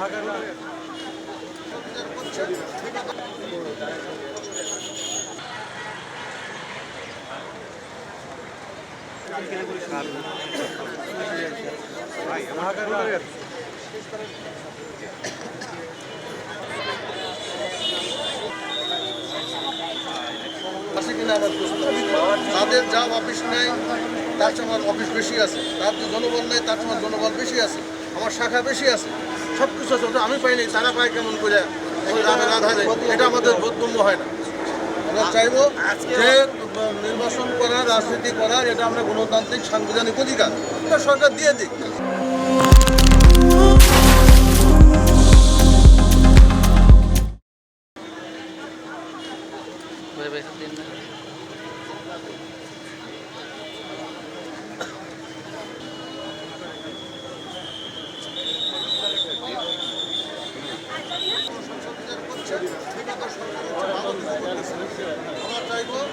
আমার তাদের যা অফিস নেই, তার সময় অফিস বেশি আছে। তার যে জনবল নেই, তার সময় জনবল বেশি আছে। আমার শাখা বেশি আছে সব কিছু আছে আমি পাইনি, তারা পায় কেমন করে? ওই রামের আধারে এটা আমাদের বোধগম্য হয় না। আমরা চাইব যে নির্বাচন করা রাজনীতি করার, এটা আমরা গণতান্ত্রিক সাংবিধানিক অধিকার। এটা সরকার দিয়ে দিক। আমরা চাইব